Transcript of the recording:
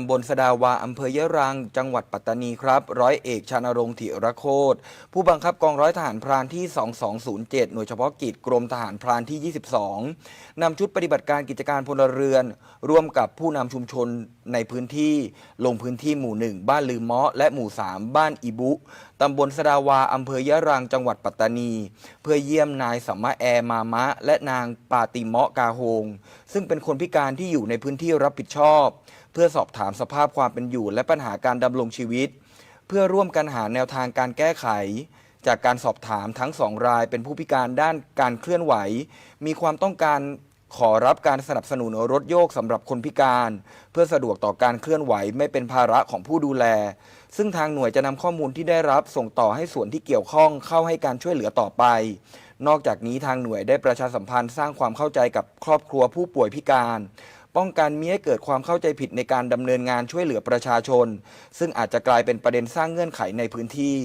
ตำบลสดาวาอำเภอยะรัง จังหวัดปัตตานีครับ ร้อยเอกชานรงค์ถิระโคตผู้บังคับกองร้อยทหารพรานที่ 2207 หน่วยเฉพาะกิจกรมทหารพรานที่ 22 นำชุดปฏิบัติการกิจการพลเรือน ร่วมกับผู้นำชุมชนในพื้นที่ ลงพื้นที่หมู่ 1 บ้านลืมเมาะและหมู่ 3 บ้านอีบุ ตำบลสดาวาอำเภอยะรังจังหวัดปัตตานี เพื่อเยี่ยมนายสัมมาแอมามะ และนางปาติเมาะกาโฮง ซึ่งเป็นคนพิการที่อยู่ในพื้นที่รับผิดชอบ เพื่อสอบถามสภาพความเป็นอยู่ และปัญหาการดำรงชีวิต เพื่อร่วมกันหาแนวทางการแก้ไข จากการสอบถามทั้งสองรายเป็นผู้พิการด้านการเคลื่อนไหว มีความต้องการ ขอรับการสนับสนุนรถโยกสำหรับคนพิการ เพื่อสะดวกต่อการเคลื่อนไหวไม่เป็นภาระของผู้ดูแล ซึ่งทางหน่วยจะนำข้อมูลที่ได้รับส่งต่อให้ส่วนที่เกี่ยวข้องเข้าให้การช่วยเหลือต่อไป นอกจากนี้ทางหน่วยได้ประชาสัมพันธ์สร้างความเข้าใจกับครอบครัวผู้ป่วยพิการ ป้องกันมิให้เกิดความเข้าใจผิดในการดำเนินงานช่วยเหลือประชาชน ซึ่งอาจจะกลายเป็นประเด็นสร้างเงื่อนไขในพื้นที่